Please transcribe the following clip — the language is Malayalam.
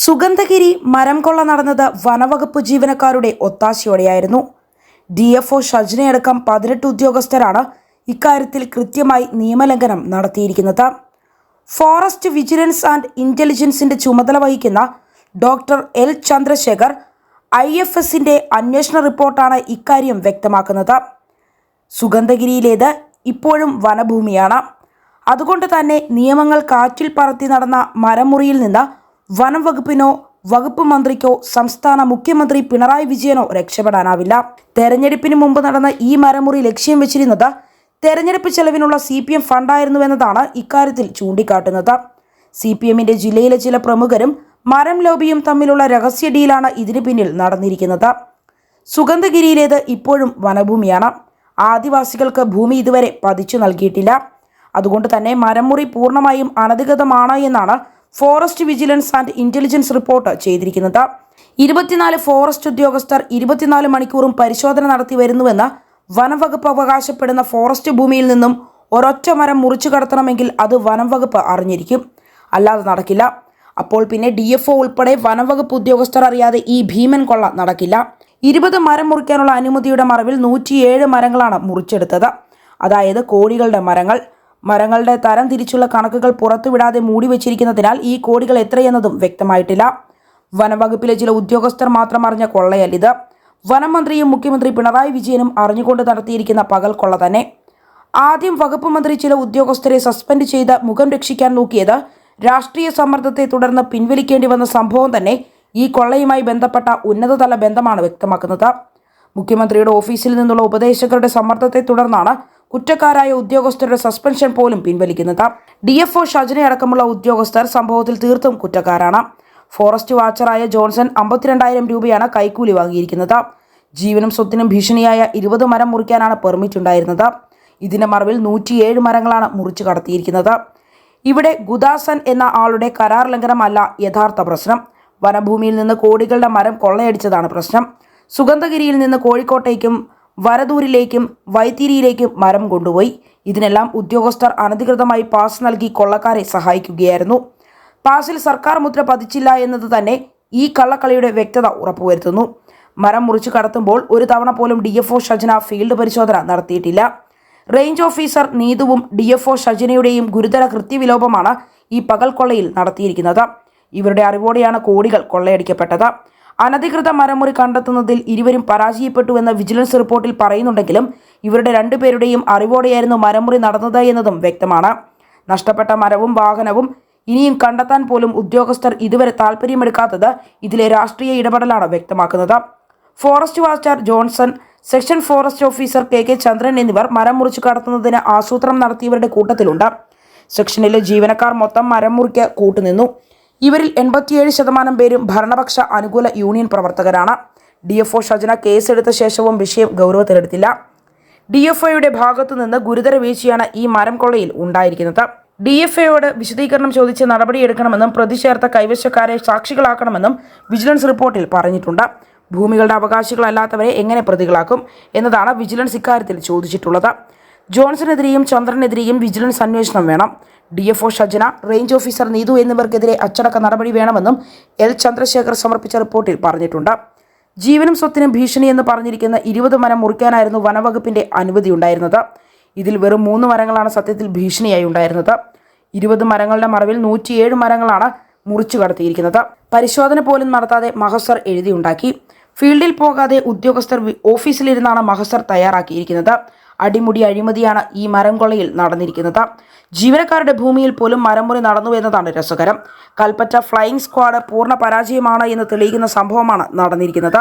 സുഗന്ധഗിരി മരം കൊള്ള നടന്നത് വനവകുപ്പ് ജീവനക്കാരുടെ ഒത്താശയോടെയായിരുന്നു. ഡി എഫ് ഒ ഷജ്നയടക്കം പതിനെട്ട് ഉദ്യോഗസ്ഥരാണ് ഇക്കാര്യത്തിൽ കൃത്യമായി നിയമലംഘനം നടത്തിയിരിക്കുന്നത്. ഫോറസ്റ്റ് വിജിലൻസ് ആൻഡ് ഇന്റലിജൻസിന്റെ ചുമതല വഹിക്കുന്ന doctor L Chandrashekhar I F എസിന്റെ അന്വേഷണ റിപ്പോർട്ടാണ് ഇക്കാര്യം വ്യക്തമാക്കുന്നത്. സുഗന്ധഗിരിയിലേത് ഇപ്പോഴും വനഭൂമിയാണ്. അതുകൊണ്ട് തന്നെ നിയമങ്ങൾ കാറ്റിൽ പറത്തി നടന്ന മരമുറിയിൽ നിന്ന് വനം വകുപ്പിനോ വകുപ്പ് മന്ത്രിക്കോ സംസ്ഥാന മുഖ്യമന്ത്രി പിണറായി വിജയനോ രക്ഷപ്പെടാനാവില്ല. തെരഞ്ഞെടുപ്പിന് മുമ്പ് നടന്ന ഈ മരമുറി ലക്ഷ്യം വെച്ചിരുന്നത് തെരഞ്ഞെടുപ്പ് ചെലവിനുള്ള സി പി എം ഫണ്ടായിരുന്നുവെന്നതാണ് ഇക്കാര്യത്തിൽ ചൂണ്ടിക്കാട്ടുന്നത്. സി പി എമ്മിന്റെ ജില്ലയിലെ ചില പ്രമുഖരും മരം ലോബിയും തമ്മിലുള്ള രഹസ്യ ഡീലാണ് ഇതിനു പിന്നിൽ നടന്നിരിക്കുന്നത്. സുഗന്ധഗിരിയിലേത് ഇപ്പോഴും വനഭൂമിയാണ്. ആദിവാസികൾക്ക് ഭൂമി ഇതുവരെ പതിച്ചു നൽകിയിട്ടില്ല. അതുകൊണ്ട് തന്നെ മരമുറി പൂർണമായും അനധികൃതമാണ് എന്നാണ് forest vigilance and intelligence report ചെയ്തിരിക്കുന്നത്. ഇരുപത്തിനാല് ഫോറസ്റ്റ് ഉദ്യോഗസ്ഥർ ഇരുപത്തിനാല് മണിക്കൂറും പരിശോധന നടത്തി വരുന്നുവെന്ന് വനംവകുപ്പ് അവകാശപ്പെടുന്ന ഫോറസ്റ്റ് ഭൂമിയിൽ നിന്നും ഒരൊറ്റ മരം മുറിച്ചു കടത്തണമെങ്കിൽ അത് വനംവകുപ്പ് അറിഞ്ഞിരിക്കും. അല്ലാതെ നടക്കില്ല. അപ്പോൾ പിന്നെ ഡി എഫ് ഒ ഉൾപ്പെടെ വനംവകുപ്പ് ഉദ്യോഗസ്ഥർ അറിയാതെ ഈ ഭീമൻ കൊള്ള നടക്കില്ല. ഇരുപത് മരം മുറിക്കാനുള്ള അനുമതിയുടെ മറവിൽ നൂറ്റിയേഴ് മരങ്ങളാണ് മുറിച്ചെടുത്തത്. അതായത് കോടികളുടെ മരങ്ങൾ. മരങ്ങളുടെ തരം തിരിച്ചുള്ള കണക്കുകൾ പുറത്തുവിടാതെ മൂടി വെച്ചിരിക്കുന്നതിനാൽ ഈ കോടികൾ എത്രയെന്നതും വ്യക്തമായിട്ടില്ല. വനംവകുപ്പിലെ ചില ഉദ്യോഗസ്ഥർ മാത്രം അറിഞ്ഞ കൊള്ളയല്ലിത് വനം മന്ത്രിയും മുഖ്യമന്ത്രി പിണറായി വിജയനും അറിഞ്ഞുകൊണ്ട് നടത്തിയിരിക്കുന്ന പകൽ കൊള്ള തന്നെ. ആദ്യം വകുപ്പ് മന്ത്രി ചില ഉദ്യോഗസ്ഥരെ സസ്പെൻഡ് ചെയ്ത് മുഖം രക്ഷിക്കാൻ നോക്കിയത് രാഷ്ട്രീയ സമ്മർദ്ദത്തെ തുടർന്ന് പിൻവലിക്കേണ്ടി വന്ന സംഭവം തന്നെ ഈ കൊള്ളയുമായി ബന്ധപ്പെട്ട ഉന്നതതല ബന്ധമാണ് വ്യക്തമാക്കുന്നത്. മുഖ്യമന്ത്രിയുടെ ഓഫീസിൽ നിന്നുള്ള ഉപദേശകരുടെ സമ്മർദ്ദത്തെ തുടർന്നാണ് കുറ്റക്കാരായ ഉദ്യോഗസ്ഥരുടെ സസ്പെൻഷൻ പോലും പിൻവലിക്കുന്നത്. ഡി എഫ് ഒ അടക്കമുള്ള ഉദ്യോഗസ്ഥർ സംഭവത്തിൽ തീർത്തും കുറ്റക്കാരാണ്. ഫോറസ്റ്റ് വാച്ചറായ ജോൺസൺ അമ്പത്തിരണ്ടായിരം രൂപയാണ് കൈക്കൂലി വാങ്ങിയിരിക്കുന്നത്. ജീവനും സ്വത്തിനും ഭീഷണിയായ ഇരുപത് മരം മുറിക്കാനാണ് പെർമിറ്റ് ഉണ്ടായിരുന്നത്. ഇതിന്റെ മറവിൽ നൂറ്റിയേഴ് മരങ്ങളാണ് മുറിച്ചു കടത്തിയിരിക്കുന്നത്. ഇവിടെ ഗുദാസൻ എന്ന ആളുടെ കരാർ ലംഘനമല്ല യഥാർത്ഥ പ്രശ്നം. വനഭൂമിയിൽ നിന്ന് കോടികളുടെ മരം കൊള്ളയടിച്ചതാണ് പ്രശ്നം. സുഗന്ധഗിരിയിൽ നിന്ന് കോഴിക്കോട്ടേക്കും വരദൂരിലേക്കും വൈത്തിരിയിലേക്കും മരം കൊണ്ടുപോയി. ഇതിനെല്ലാം ഉദ്യോഗസ്ഥർ അനധികൃതമായി പാസ് നൽകി കൊള്ളക്കാരെ സഹായിക്കുകയായിരുന്നു. പാസിൽ സർക്കാർ മുദ്ര പതിച്ചില്ല എന്നത് തന്നെ ഈ കള്ളക്കളിയുടെ വ്യക്തത ഉറപ്പുവരുത്തുന്നു. മരം മുറിച്ചു കടത്തുമ്പോൾ ഒരു തവണ പോലും D F O Shajna field പരിശോധന നടത്തിയിട്ടില്ല. റേഞ്ച് ഓഫീസർ നീതുവും ഡി എഫ് ഒ ഷജനയുടെയും ഗുരുതര കൃത്യവിലോപമാണ് ഈ പകൽ കൊള്ളയിൽ നടത്തിയിരിക്കുന്നത്. ഇവരുടെ അറിവോടെയാണ് കോടികൾ കൊള്ളയടിക്കപ്പെട്ടത്. അനധികൃത മരമുറി കണ്ടെത്തുന്നതിൽ ഇരുവരും പരാജയപ്പെട്ടു എന്ന വിജിലൻസ് റിപ്പോർട്ടിൽ പറയുന്നുണ്ടെങ്കിലും ഇവരുടെ രണ്ടുപേരുടെയും അറിവോടെയായിരുന്നു മരമുറി നടന്നത് എന്നതും വ്യക്തമാണ്. നഷ്ടപ്പെട്ട മരവും വാഹനവും ഇനിയും കണ്ടെത്താൻ പോലും ഉദ്യോഗസ്ഥർ ഇതുവരെ താല്പര്യമെടുക്കാത്തത് ഇതിലെ രാഷ്ട്രീയ ഇടപെടലാണ് വ്യക്തമാക്കുന്നത്. Forest master Johnson section forest officer K K Chandran എന്നിവർ മരം മുറിച്ചു കടത്തുന്നതിന് ആസൂത്രണം നടത്തിയവരുടെ കൂട്ടത്തിലുണ്ട്. സെക്ഷനിലെ ജീവനക്കാർ മൊത്തം മരം മുറിക്ക് കൂട്ടുനിന്നു. ഇവരിൽ എൺപത്തിയേഴ് ശതമാനം പേരും ഭരണപക്ഷ അനുകൂല യൂണിയൻ പ്രവർത്തകരാണ്. ഡി എഫ് ഒ ഷജന കേസെടുത്ത ശേഷവും വിഷയം ഗൗരവത്തിലെടുത്തില്ല. ഡി എഫ് ഐയുടെ ഭാഗത്തു നിന്ന് ഗുരുതര വീഴ്ചയാണ് ഈ മരം കൊള്ളയിൽ ഉണ്ടായിരിക്കുന്നത്. ഡി എഫ് ഐയോട് വിശദീകരണം ചോദിച്ച് നടപടിയെടുക്കണമെന്നും പ്രതി കൈവശക്കാരെ സാക്ഷികളാക്കണമെന്നും വിജിലൻസ് റിപ്പോർട്ടിൽ പറഞ്ഞിട്ടുണ്ട്. ഭൂമികളുടെ അവകാശികളല്ലാത്തവരെ എങ്ങനെ പ്രതികളാക്കും എന്നതാണ് വിജിലൻസ് ഇക്കാര്യത്തിൽ ചോദിച്ചിട്ടുള്ളത്. ജോൺസണെതിരെയും ചന്ദ്രനെതിരെയും വിജിലൻസ് അന്വേഷണം വേണം. D F O Shajna range officer Neethu എന്നിവർക്കെതിരെ അച്ചടക്ക നടപടി വേണമെന്നും എൽ ചന്ദ്രശേഖർ സമർപ്പിച്ച റിപ്പോർട്ടിൽ പറഞ്ഞിട്ടുണ്ട്. ജീവനും സ്വത്തിനും ഭീഷണി എന്ന് പറഞ്ഞിരിക്കുന്ന ഇരുപത് മരം മുറിക്കാനായിരുന്നു വനവകുപ്പിന്റെ അനുമതി ഉണ്ടായിരുന്നത്. ഇതിൽ വെറും മൂന്ന് മരങ്ങളാണ് സത്യത്തിൽ ഭീഷണിയായി ഉണ്ടായിരുന്നത്. ഇരുപത് മരങ്ങളുടെ മറവിൽ നൂറ്റിയേഴ് മരങ്ങളാണ് മുറിച്ചു കടത്തിയിരിക്കുന്നത്. പരിശോധന പോലും നടത്താതെ മഹസർ എഴുതിയുണ്ടാക്കി. ഫീൽഡിൽ പോകാതെ ഉദ്യോഗസ്ഥർ ഓഫീസിലിരുന്നാണ് മഹസർ തയ്യാറാക്കിയിരിക്കുന്നത്. അടിമുടി അഴിമതിയാണ് ഈ മരം കൊള്ളയിൽ നടന്നിരിക്കുന്നത്. ജീവനക്കാരുടെ ഭൂമിയിൽ പോലും മരമുറി നടന്നു എന്നതാണ് രസകരം. കൽപ്പറ്റ ഫ്ലൈയിങ് സ്ക്വാഡ് പൂർണ പരാജയമാണ് എന്ന് തെളിയിക്കുന്ന സംഭവമാണ് നടന്നിരിക്കുന്നത്.